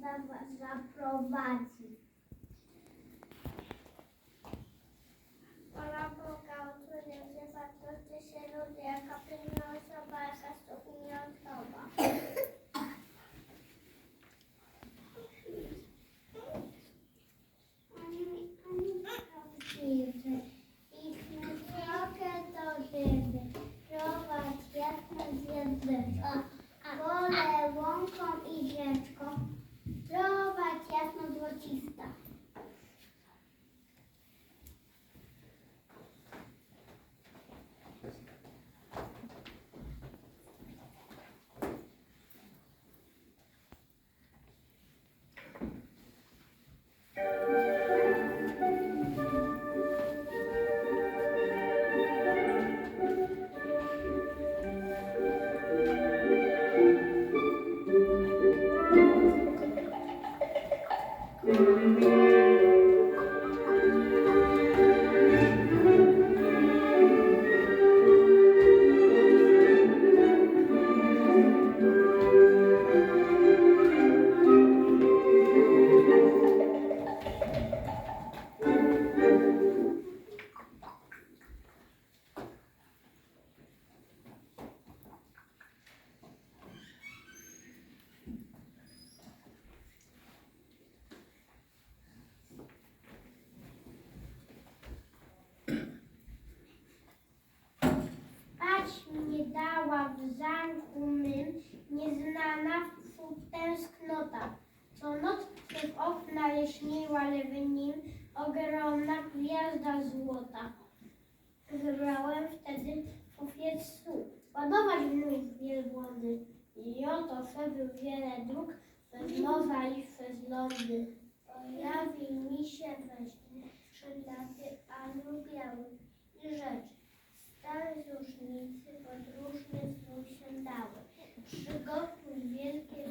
da, já provados. według Węglowa i Fezlondy. Pojawił mi się weźmie szydlaty aniu biały i rzecz. Stare z różnicy podróżne znów się dały. Przygotuj wielkie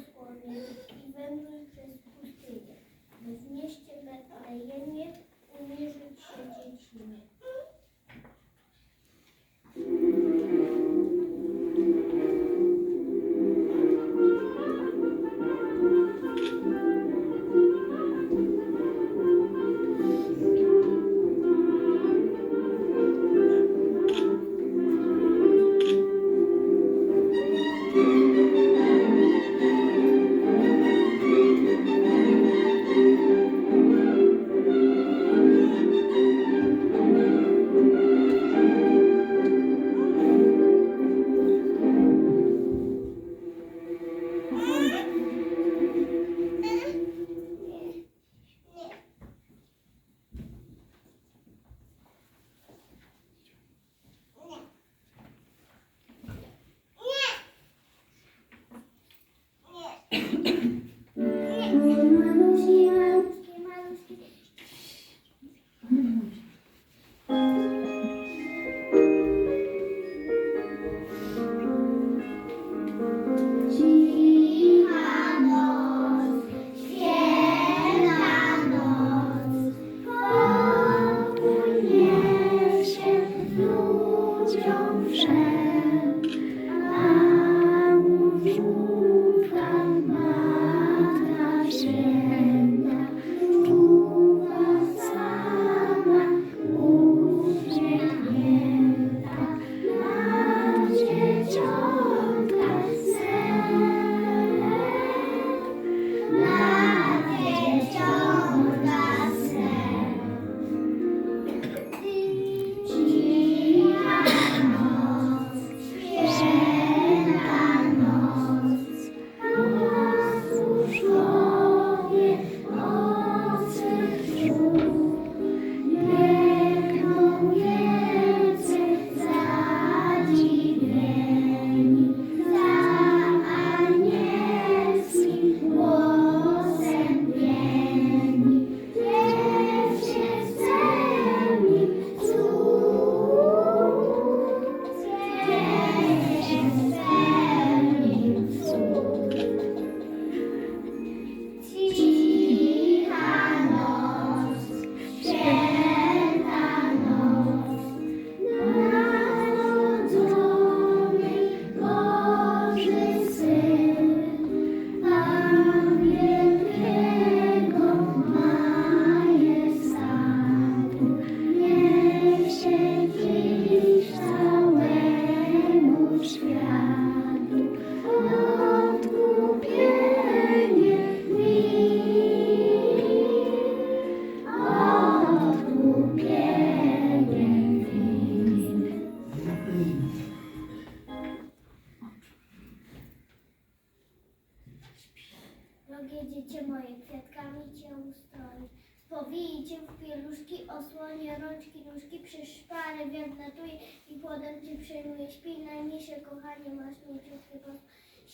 przyszpary, wiatr i płodem cię przejmuje. Śpi najmniejsze kochanie, masz mięciutkie pas.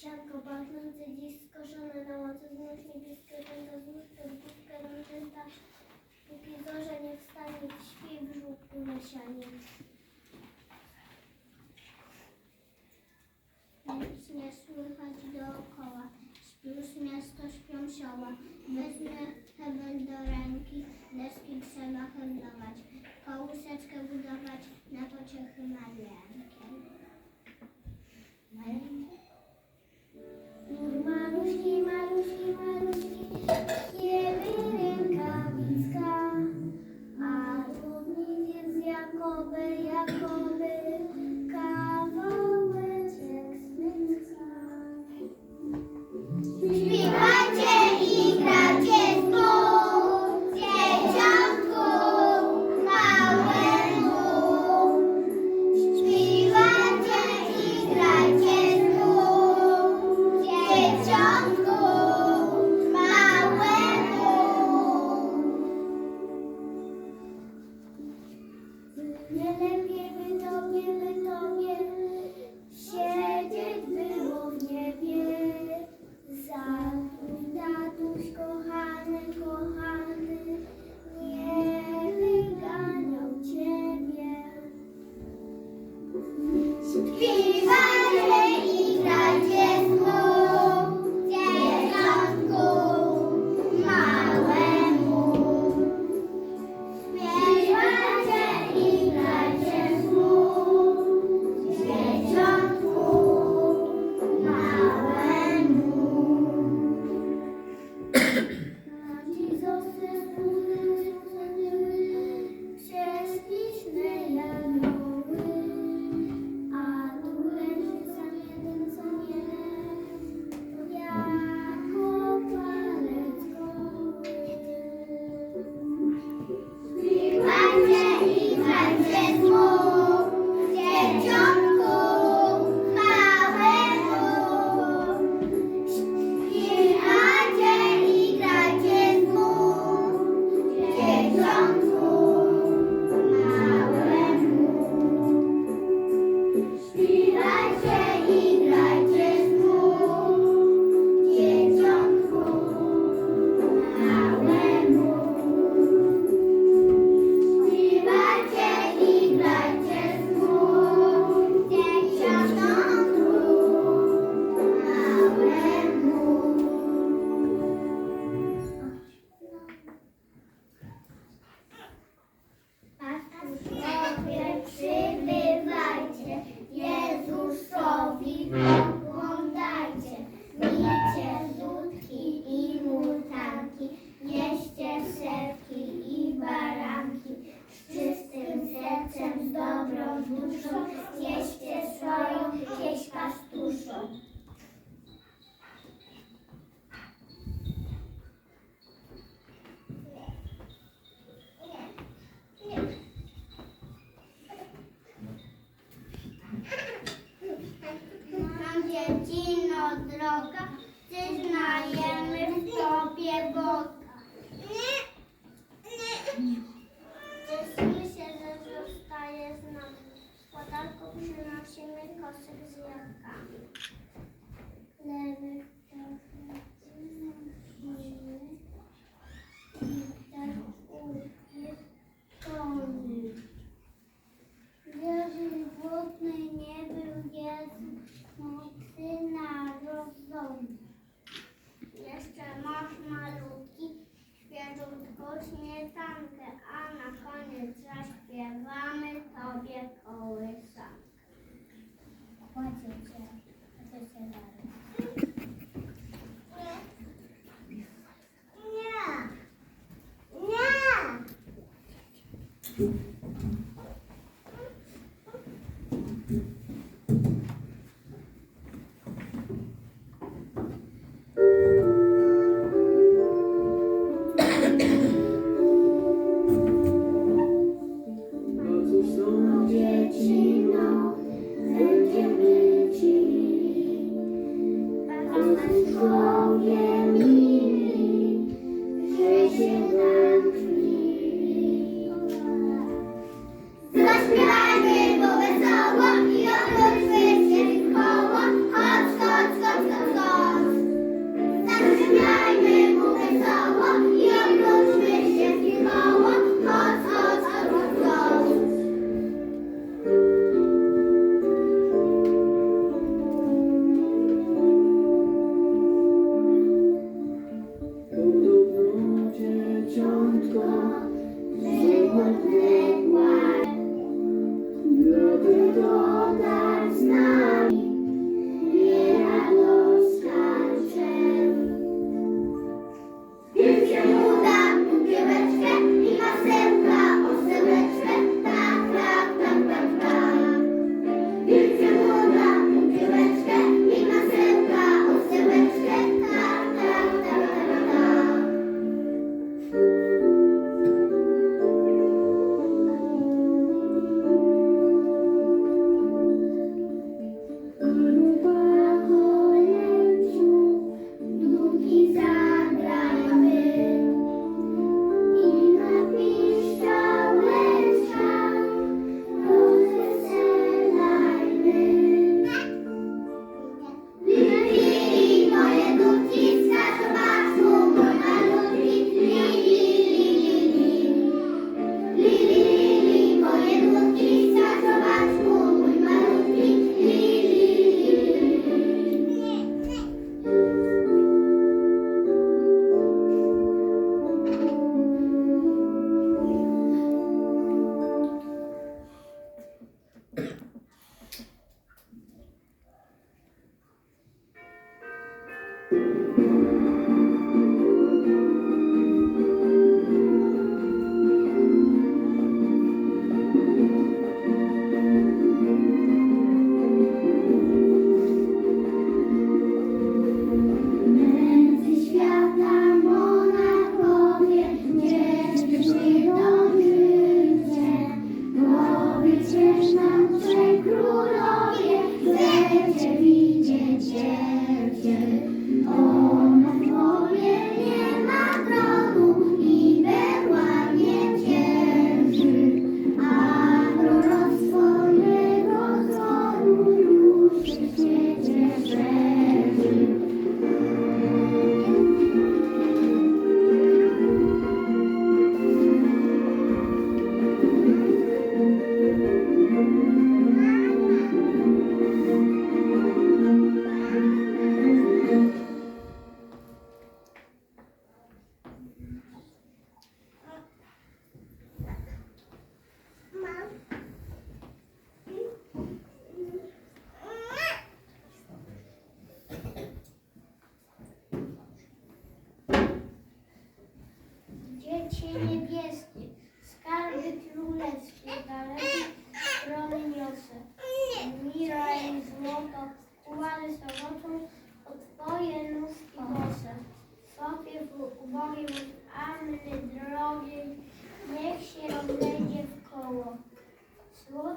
Sianko pachnące dziś skoszone na łocu, znów niebieskie tęta, znów tę budkę rączęta. Póki zorze nie wstanie, śpi w żółku na sianie. Nic nie słychać dookoła, śpisz miasto, śpią sioła. Wezmę hebel do ręki, deski trzeba heblować po łuseczkę budować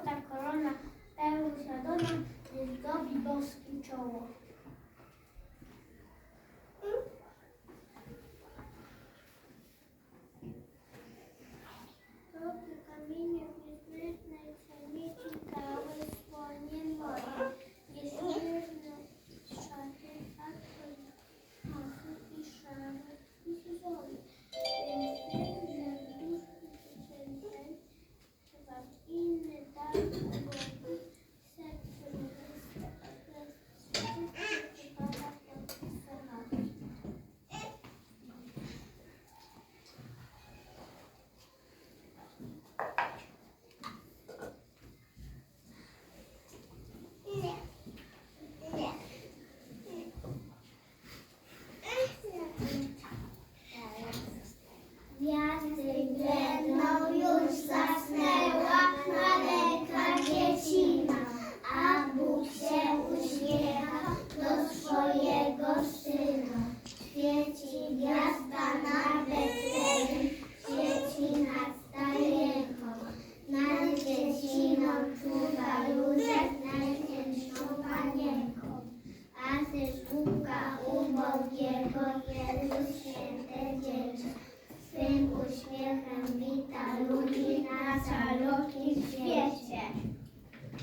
contar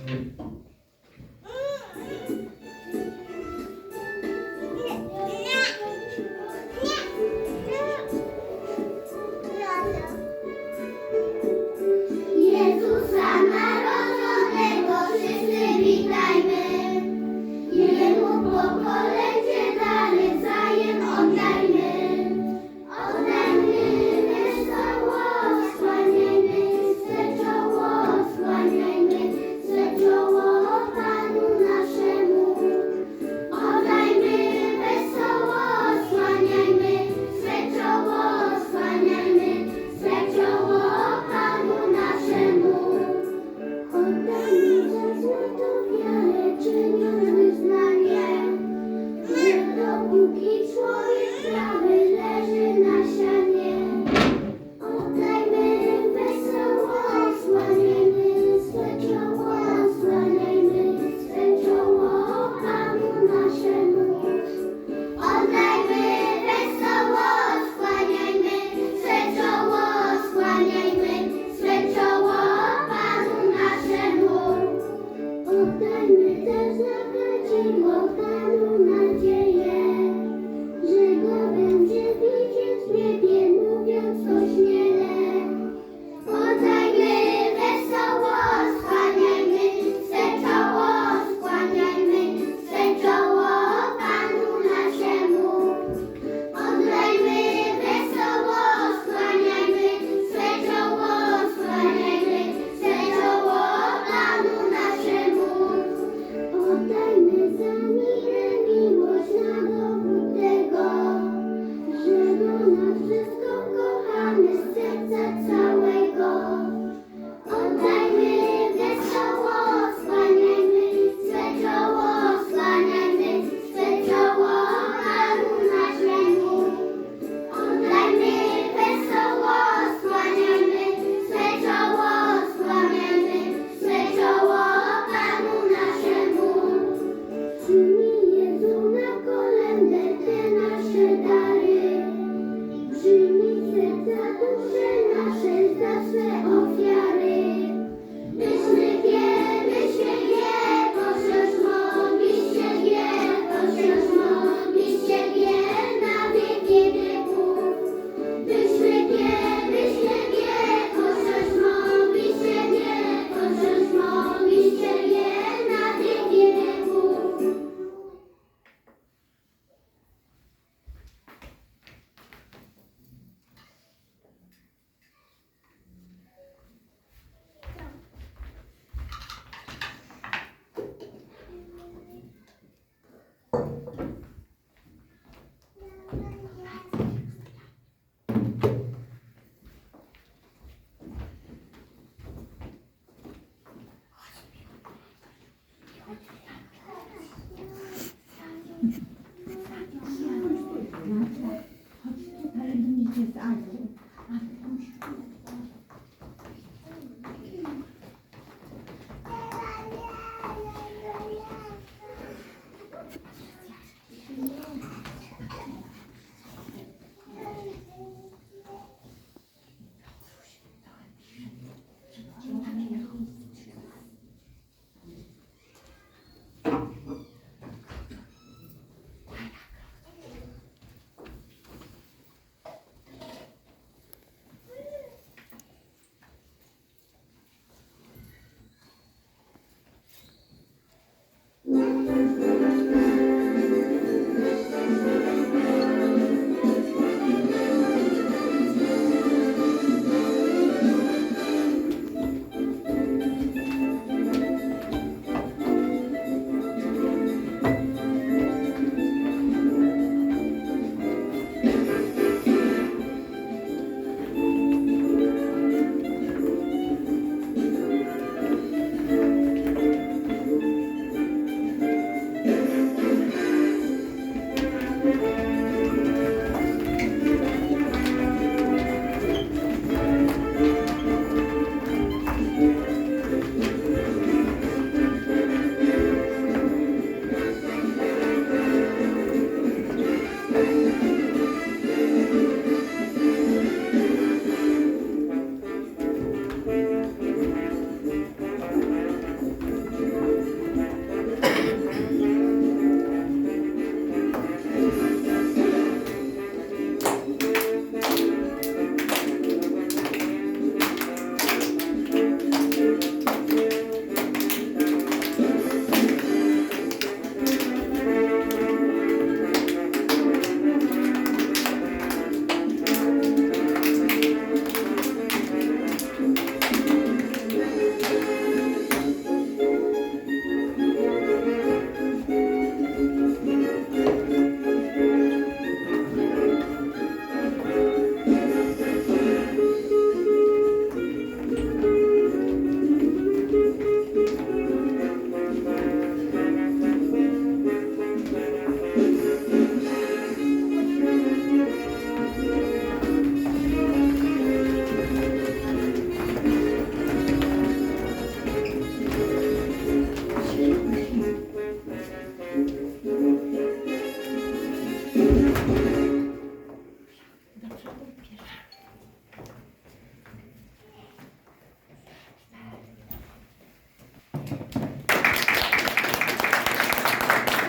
Amen.